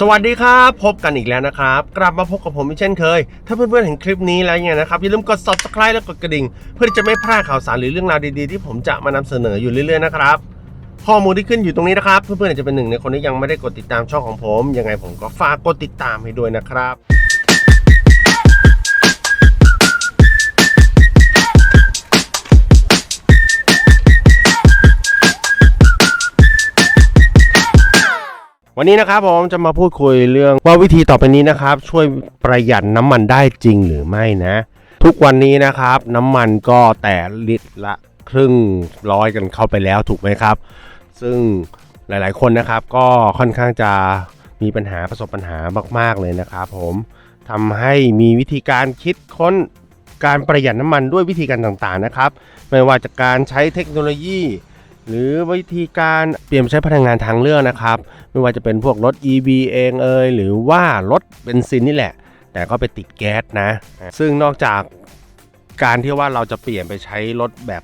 สวัสดีครับ พบกันอีกแล้วนะครับ กลับมาพบกับผมอีกเช่นเคย ถ้าเพื่อนๆเห็นคลิปนี้แล้วเนี่ยนะครับอย่าลืมกด subscribe และกดกระดิ่ง เพื่อจะไม่พลาดข่าวสารหรือเรื่องราวดีๆ ที่ผมจะมานำเสนออยู่เรื่อยๆนะครับข้อมูลที่ขึ้นอยู่ตรงนี้นะครับ เพื่อนๆอาจจะเป็นหนึ่งในคนที่ยังไม่ได้กดติดตามช่องของผมยังไงผมก็ฝากกดติดตามให้ด้วยนะครับ วันนี้นะครับผมจะมาพูดคุยเรื่องว่าวิธีต่อไปนี้นะครับ ช่วยประหยัดน้ำมันได้จริงหรือไม่นะ ทุกวันนี้นะครับ น้ำมันก็แต่ลิตรละครึ่งร้อยกันเข้าไปแล้วถูกไหมครับ ซึ่งหลายๆคนนะครับก็ค่อนข้างจะมีปัญหาประสบปัญหามาก ๆเลยนะครับผมทำให้มีวิธีการคิดค้นการประหยัดน้ำมันด้วยวิธีการต่างๆนะครับ ไม่ว่าจะการใช้เทคโนโลยี หรือวิธีการเปลี่ยนใช้พลังงานทางเลือกนะครับ ไม่ว่าจะเป็นพวกรถ EV เองเอยหรือว่ารถเบนซินนี่แหละ แต่ก็ไปติดแก๊สนะ ซึ่งนอกจากการที่ว่าเราจะเปลี่ยนไปใช้รถแบบ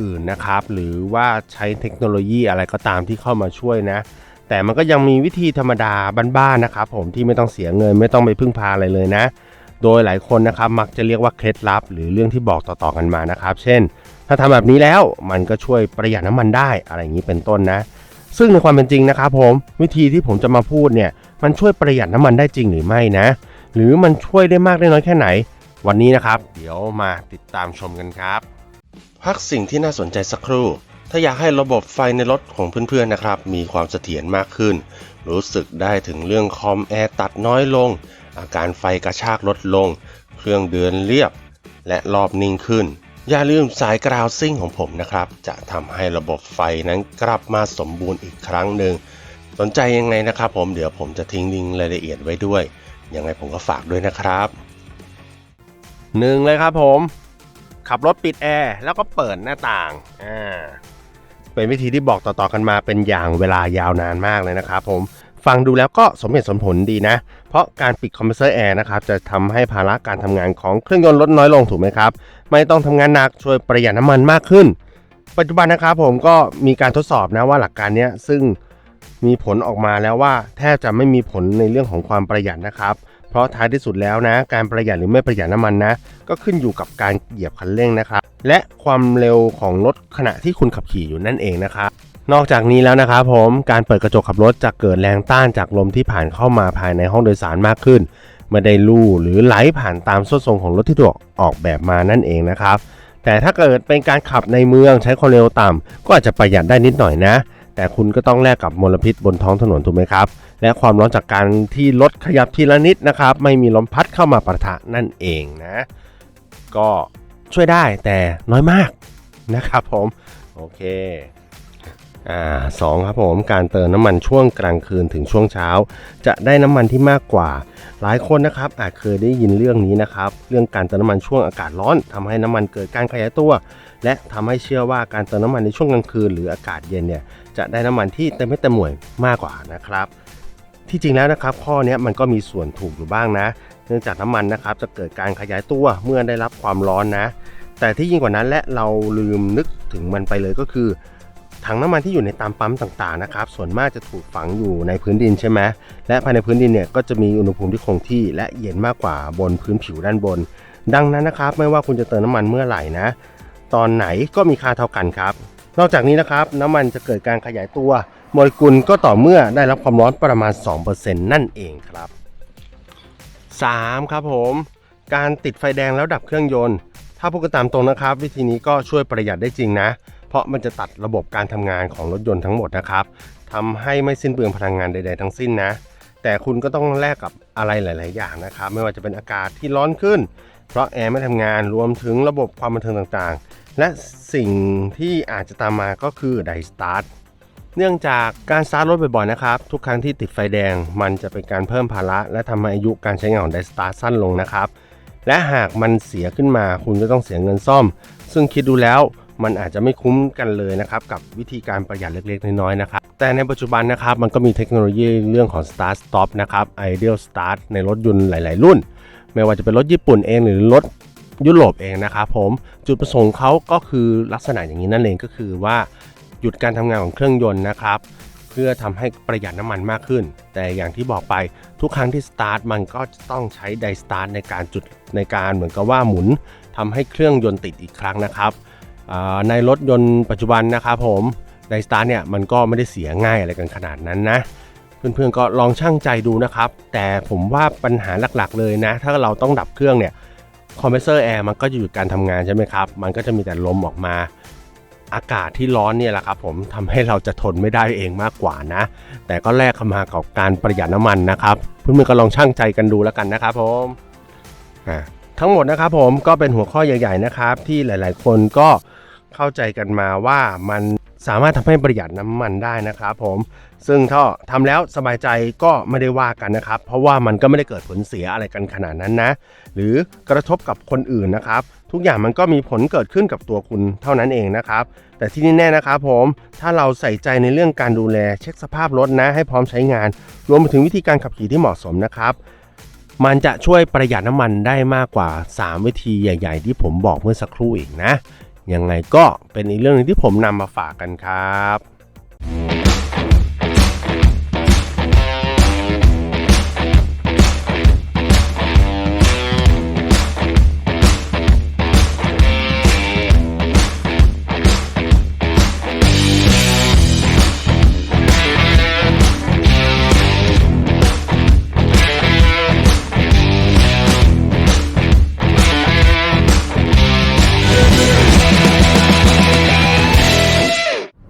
อื่นนะครับ หรือว่าใช้เทคโนโลยีอะไรก็ตามที่เข้ามาช่วยนะ แต่มันก็ยังมีวิธีธรรมดาบ้านๆนะครับ ผมที่ไม่ต้องเสียเงินไม่ต้องไปพึ่งพาอะไรเลยนะ โดยหลายคนนะครับมักจะเรียกว่าเคล็ดลับ หรือเรื่องที่บอกต่อๆกันมานะครับ เช่น ถ้าทำแบบนี้แล้วมันก็ช่วยประหยัดน้ำมันได้อะไรอย่างนี้เป็นต้นนะ ซึ่งในความเป็นจริงนะครับผมวิธีที่ผมจะมาพูดเนี่ยมันช่วยประหยัดน้ำมันได้จริงหรือไม่นะ หรือมันช่วยได้มากได้น้อยแค่ไหน วันนี้นะครับ เดี๋ยวมาติดตามชมกันครับ พักสิ่งที่น่าสนใจสักครู่ ถ้าอยากให้ระบบไฟในรถของเพื่อนๆนะครับ มีความเสถียรมากขึ้น รู้สึกได้ถึงเรื่องคอมแอร์ตัดน้อยลง อาการไฟกระชากลดลง เครื่องเดินเรียบ และรอบนิ่งขึ้น อย่าลืมสายกราวซิ่งของผมนะครับ จะทำให้ระบบไฟนั้นกลับมาสมบูรณ์อีกครั้งหนึ่ง สนใจยังไงนะครับผมเดี๋ยวผมจะทิ้งลิงก์รายละเอียดไว้ด้วย ยังไงผมก็ฝากด้วยนะครับหนึ่งเลยครับผม ขับรถปิดแอร์แล้วก็เปิดหน้าต่างอ่าเป็นวิธีที่บอกต่อๆกันมาเป็นอย่างเวลายาวนานมากเลยนะครับผม ฟังดูแล้วก็สมเหตุสมผลดีนะ เพราะการปิดคอมเพรสเซอร์แอร์นะครับจะทำให้ภาระการทำงานของเครื่องยนต์ลดน้อยลงถูกไหมครับ ไม่ต้องทำงานหนักช่วยประหยัดน้ำมันมากขึ้น ปัจจุบันนะครับผมก็มีการทดสอบนะว่าหลักการนี้ซึ่งมีผลออกมาแล้วว่าแทบจะไม่มีผลในเรื่องของความประหยัดนะครับ เพราะท้ายที่สุดแล้วนะ การประหยัดหรือไม่ประหยัดน้ำมันนะ ก็ขึ้นอยู่กับการเหยียบคันเร่งนะครับ และความเร็วของรถขณะที่คุณขับขี่อยู่นั่นเองนะครับ นอกจากนี้แล้วนะครับผมการเปิดกระจกขับรถจะเกิดแรงต้านจากลมที่ผ่านเข้ามาภายในห้องโดยสารมากขึ้น ไม่ได้ลู่หรือไหลผ่านตามส้นทรงของรถที่ถูกออกแบบมานั่นเองนะครับ แต่ถ้าเกิดเป็นการขับในเมืองใช้ความเร็วต่ำก็อาจจะประหยัดได้นิดหน่อยนะ แต่คุณก็ต้องแลกกับมลพิษบนท้องถนนถูกไหมครับ และความร้อนจากการที่รถขยับทีละนิดนะครับ ไม่มีลมพัดเข้ามาประทะนั่นเองนะ ก็ช่วยได้แต่น้อยมากนะครับผมโอเค อ่าสองครับผมการเติมน้ำมันช่วงกลางคืนถึงช่วงเช้า จะได้น้ำมันที่มากกว่า หลายคนนะครับอาจเคยได้ยินเรื่องนี้นะครับ เรื่องการเติมน้ำมันช่วงอากาศร้อนทำให้น้ำมันเกิดการขยายตัว และทำให้เชื่อว่าการเติมน้ำมันในช่วงกลางคืนหรืออากาศเย็นเนี่ยจะได้น้ำมันที่เต็มไม่เต็มหน่วยมากกว่านะครับ ที่จริงแล้วนะครับ ข้อนี้มันก็มีส่วนถูกอยู่บ้างนะ เนื่องจากน้ำมันนะครับจะเกิดการขยายตัวเมื่อได้รับความร้อนนะ แต่ที่ยิ่งกว่านั้นและเราลืมนึกถึงมันไปเลยก็คือ ถังน้ำมันที่อยู่ในตามปั๊มต่างๆนะครับส่วนมากจะถูกฝังอยู่ในพื้นดินใช่ไหมและภายในพื้นดินเนี่ยก็จะมีอุณหภูมิที่คงที่ และเย็นมากกว่าบนพื้นผิวด้านบน ดังนั้นนะครับไม่ว่าคุณจะเติมน้ำมันเมื่อไหร่นะ ตอนไหนก็มีค่าเท่ากันครับ นอกจากนี้นะครับน้ำมันจะเกิดการขยายตัวโมเลกุลก็ต่อเมื่อได้รับความร้อนประมาณ 2%นั่นเองครับ 3. ครับผมการติดไฟแดงแล้วดับเครื่องยนต์ ถ้าพูดกันตามตรงนะครับ วิธีนี้ก็ช่วยประหยัดได้จริงนะ เพราะมันจะตัดระบบการทำงานของรถยนต์ทั้งหมดนะครับทำให้ไม่สิ้นเปลืองพลังงานใด ๆ ทั้งสิ้นนะ แต่คุณก็ต้องแลกกับอะไรหลาย ๆ อย่างนะครับ ไม่ว่าจะเป็นอากาศที่ร้อนขึ้น เพราะแอร์ไม่ทำงานรวมถึงระบบความบันเทิงต่างๆ และสิ่งที่อาจจะตามมาก็คือไดสตาร์ทเนื่องจากการสตาร์ทรถบ่อยๆนะครับ ทุกครั้งที่ติดไฟแดง มันจะเป็นการเพิ่มภาระ และทำให้อายุการใช้งานของไดสตาร์ทสั้นลงนะครับ และหากมันเสียขึ้นมาคุณก็ต้องเสียเงินซ่อม ซึ่งคิดดูแล้ว มันอาจจะไม่คุ้มกันเลยนะครับกับวิธีการประหยัดเล็กๆ น้อยๆนะครับแต่ในปัจจุบันนะครับมันก็มีเทคโนโลยีเรื่องของ Start Stop นะครับ Ideal Start ในรถยนต์หลาย ๆ รุ่น ไม่ว่าจะเป็นรถญี่ปุ่นเองหรือรถยุโรปเองนะครับผมจุดประสงค์เขาก็คือลักษณะอย่างนี้นั่นเองก็คือว่าหยุดการทำงานของเครื่องยนต์นะครับเพื่อทำให้ประหยัดน้ำมันมากขึ้น แต่อย่างที่บอกไปทุกครั้งที่สตาร์ทมันก็ต้องใช้ไดสตาร์ทในการจุดในการเหมือนกับว่าหมุนทำให้เครื่องยนต์ติดอีกครั้งนะครับ ในรถยนต์ปัจจุบันนะครับผมไดสตาร์เนี่ยมันก็ไม่ได้เสียง่ายอะไรกันขนาดนั้นนะเพื่อนๆก็ลองชั่งใจดูนะครับ แต่ผมว่าปัญหาหลักๆเลยนะ ถ้าเราต้องดับเครื่องเนี่ยคอมเพรสเซอร์แอร์มันก็จะหยุดการทำงานใช่ไหมครับ มันก็จะมีแต่ลมออกมา อากาศที่ร้อนเนี่ยแหละครับผมทำให้เราจะทนไม่ได้เองมากกว่านะ แต่ก็แลกเข้ามากับการประหยัดน้ำมันนะครับ เพื่อนๆก็ลองชั่งใจกันดูแล้วกันนะครับผมทั้งหมดนะครับผมก็เป็นหัวข้อใหญ่ ๆนะครับ ที่หลาย ๆ คนก็ เข้าใจกันมาว่ามันสามารถทำให้ประหยัดน้ำมันได้นะครับผมซึ่งถ้าทำแล้วสบายใจก็ไม่ได้ว่ากันนะครับ เพราะว่ามันก็ไม่ได้เกิดผลเสียอะไรกันขนาดนั้นนะ หรือกระทบกับคนอื่นนะครับ ทุกอย่างมันก็มีผลเกิดขึ้นกับตัวคุณเท่านั้นเองนะครับ แต่ที่นี่แน่นะครับผมถ้าเราใส่ใจในเรื่องการดูแล เช็คสภาพรถนะ ให้พร้อมใช้งาน รวมไปถึงวิธีการขับขี่ที่เหมาะสมนะครับมันจะช่วยประหยัดน้ำมันได้มากกว่า 3 วิธีใหญ่ ๆ ที่ผมบอกเมื่อสักครู่อีกนะ ยังไงก็เป็นอีกเรื่องหนึงที่ผมนำมาฝากกันครับ